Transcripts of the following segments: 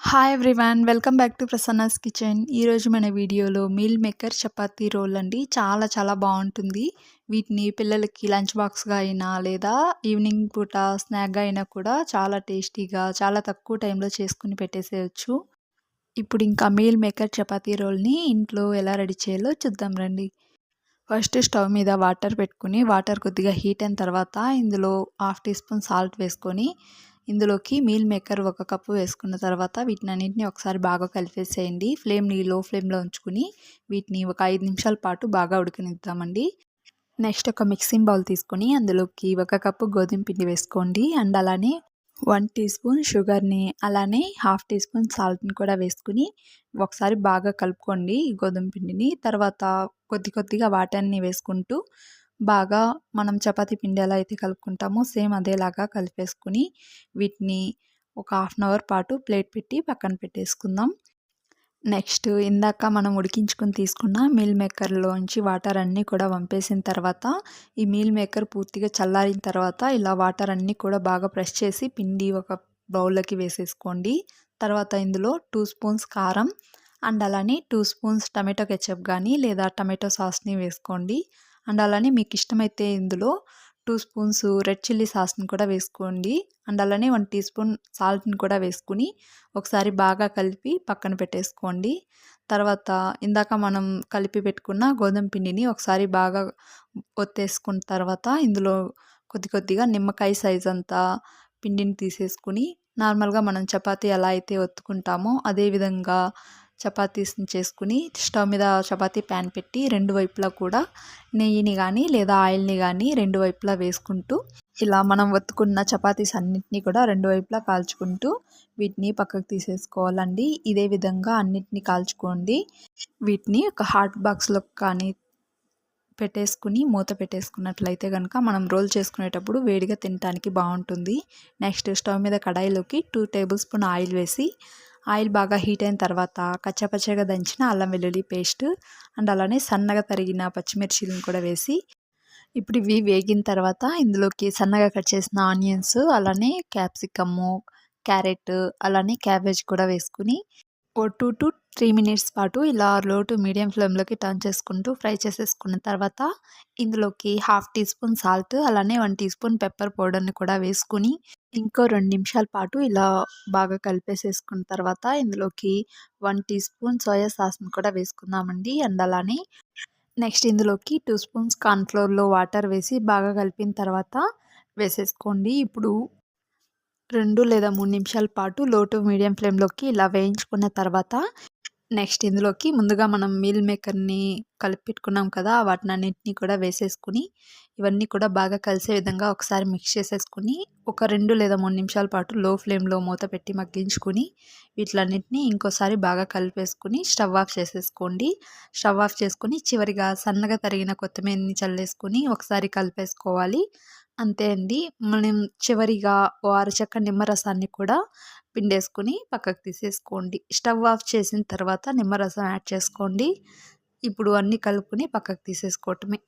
Hi everyone welcome back to Prasanna's kitchen ఈరోజు మన వీడియోలో మీల్ మేకర్ చపాతీ రోల్ అండి. చాలా చాలా బాగుంటుంది. వీటిని పిల్లలకి లంచ్ బాక్స్గా అయినా లేదా ఈవినింగ్ పూట స్నాక్గా అయినా కూడా చాలా టేస్టీగా చాలా తక్కువ టైంలో చేసుకుని పెట్టేసేయచ్చు. ఇప్పుడు ఇంకా మీల్ మేకర్ చపాతీ రోల్ని ఇంట్లో ఎలా రెడీ చేయాలో చూద్దాం రండి. ఫస్ట్ స్టవ్ మీద వాటర్ పెట్టుకుని వాటర్ కొద్దిగా హీట్ అయిన తర్వాత ఇందులో హాఫ్ టీ స్పూన్ సాల్ట్ వేసుకొని ఇందులోకి మీల్ మేకర్ ఒక కప్పు వేసుకున్న తర్వాత వీటిని అన్నింటినీ ఒకసారి బాగా కలిపేసేయండి. ఫ్లేమ్ని లో ఫ్లేమ్లో ఉంచుకుని వీటిని ఒక ఐదు నిమిషాల పాటు బాగా ఉడకనిద్దామండి. నెక్స్ట్ ఒక మిక్సింగ్ బౌల్ తీసుకొని అందులోకి ఒక కప్పు గోధుమ పిండి వేసుకోండి. అండ్ అలానే వన్ టీ స్పూన్ షుగర్ని అలానే హాఫ్ టీ స్పూన్ సాల్ట్ని కూడా వేసుకుని ఒకసారి బాగా కలుపుకోండి గోధుమ పిండిని. తర్వాత కొద్ది కొద్దిగా వాటర్ని వేసుకుంటూ బాగా మనం చపాతి పిండి ఎలా అయితే కలుపుకుంటామో సేమ్ అదేలాగా కలిపేసుకుని వీటిని ఒక హాఫ్ అన్ అవర్ పాటు ప్లేట్ పెట్టి పక్కన పెట్టేసుకుందాం. నెక్స్ట్ ఇందాక మనం ఉడికించుకుని తీసుకున్న మీల్ మేకర్లోంచి వాటర్ అన్నీ కూడా వంపేసిన తర్వాత ఈ మీల్ మేకర్ పూర్తిగా చల్లారిన తర్వాత ఇలా వాటర్ అన్నీ కూడా బాగా ప్రెస్ చేసి పిండి ఒక బౌల్లోకి వేసేసుకోండి. తర్వాత ఇందులో టూ స్పూన్స్ కారం అండ్ అలానే టూ స్పూన్స్ టమాటో కెచప్ కానీ లేదా టమాటో సాస్ని వేసుకోండి. అండ్ అలానే మీకు ఇష్టమైతే ఇందులో టూ స్పూన్స్ రెడ్ చిల్లీ సాస్ని కూడా వేసుకోండి. అండ్ అలానే వన్ టీ స్పూన్ సాల్ట్ని కూడా వేసుకుని ఒకసారి బాగా కలిపి పక్కన పెట్టేసుకోండి. తర్వాత ఇందాక మనం కలిపి పెట్టుకున్న గోధుమ పిండిని ఒకసారి బాగా ఒత్తేసుకున్న తర్వాత ఇందులో కొద్ది కొద్దిగా నిమ్మకాయ సైజ్ అంతా పిండిని తీసేసుకుని నార్మల్గా మనం చపాతీ ఎలా అయితే ఒత్తుకుంటామో అదేవిధంగా చపాతీస్ని చేసుకుని స్టవ్ మీద చపాతీ ప్యాన్ పెట్టి రెండు వైపులా కూడా నెయ్యిని కానీ లేదా ఆయిల్ని కానీ రెండు వైపులా వేసుకుంటూ ఇలా మనం ఒత్తుకున్న చపాతీస్ అన్నిటినీ కూడా రెండు వైపులా కాల్చుకుంటూ వీటిని పక్కకు తీసేసుకోవాలండి. ఇదే విధంగా అన్నిటిని కాల్చుకోండి. వీటిని ఒక హాట్ బాక్స్లో కానీ పెట్టేసుకుని మూత పెట్టేసుకున్నట్లయితే కనుక మనం రోల్ చేసుకునేటప్పుడు వేడిగా తినడానికి బాగుంటుంది. నెక్స్ట్ స్టవ్ మీద కడాయిలోకి టూ టేబుల్ స్పూన్ ఆయిల్ వేసి ఆయిల్ బాగా హీట్ అయిన తర్వాత కచ్చపచ్చగా దంచిన అల్లం వెల్లుల్లి పేస్ట్ అండ్ అలానే సన్నగా తరిగిన పచ్చిమిర్చిలను కూడా వేసి ఇప్పుడు ఇవి వేగిన తర్వాత ఇందులోకి సన్నగా కట్ చేసిన ఆనియన్స్ అలానే క్యాప్సికము క్యారెట్ అలానే క్యాబేజ్ కూడా వేసుకుని ఓ టూ టు త్రీ మినిట్స్ పాటు ఇలా లో టు మీడియం ఫ్లేమ్లోకి టర్న్ చేసుకుంటూ ఫ్రై చేసేసుకున్న తర్వాత ఇందులోకి హాఫ్ టీ స్పూన్ సాల్ట్ అలానే వన్ టీ స్పూన్ పెప్పర్ పౌడర్ని కూడా వేసుకుని ఇంకో రెండు నిమిషాల పాటు ఇలా బాగా కలిపేసేసుకున్న తర్వాత ఇందులోకి వన్ టీ స్పూన్ సోయా సాస్ని కూడా వేసుకుందామండి. అండ్ అలానే నెక్స్ట్ ఇందులోకి టూ స్పూన్స్ కార్న్ఫ్లోర్లో వాటర్ వేసి బాగా కలిపిన తర్వాత వేసేసుకోండి. ఇప్పుడు రెండు లేదా మూడు నిమిషాల పాటు లో టు మీడియం ఫ్లేమ్లోకి ఇలా వేయించుకున్న తర్వాత నెక్స్ట్ ఇందులోకి ముందుగా మనం మీల్ మేకర్ని కలిపి పెట్టుకున్నాం కదా వాటిని అన్నింటినీ కూడా వేసేసుకుని ఇవన్నీ కూడా బాగా కలిసే విధంగా ఒకసారి మిక్స్ చేసేసుకుని ఒక రెండు లేదా మూడు నిమిషాల పాటు లో ఫ్లేమ్లో మూత పెట్టి మగ్గించుకుని వీటిలన్నింటినీ ఇంకోసారి బాగా కలిపేసుకుని స్టవ్ ఆఫ్ చేసేసుకోండి. స్టవ్ ఆఫ్ చేసుకుని చివరిగా సన్నగా తరిగిన కొత్తిమీరని చల్లేసుకుని ఒకసారి కలిపేసుకోవాలి. అంతే అండి. మనం చివరిగా ఓ అరచక్క నిమ్మరసాన్ని కూడా పిండేసుకుని పక్కకు తీసేసుకోండి. స్టవ్ ఆఫ్ చేసిన తర్వాత నిమ్మరసం యాడ్ చేసుకోండి. ఇప్పుడు అన్నీ కలుపుకొని పక్కకు తీసేసుకోవటమే.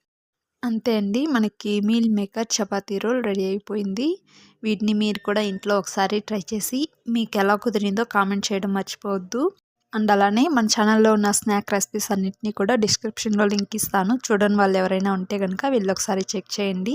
అంతే అండి. మనకి meal maker chapati roll ready అయిపోయింది. వీటిని మీరు కూడా ఇంట్లో ఒకసారి ట్రై చేసి మీకు ఎలా కుదిరిందో కామెంట్ చేయడం మర్చిపోవద్దు. అండ్ అలానే మన ఛానల్లో ఉన్న స్నాక్ రెసిపీస్ అన్నింటినీ కూడా డిస్క్రిప్షన్లో లింక్ ఇస్తాను. చూడని వాళ్ళు ఎవరైనా ఉంటే కనుక వీళ్ళు ఒకసారి చెక్ చేయండి.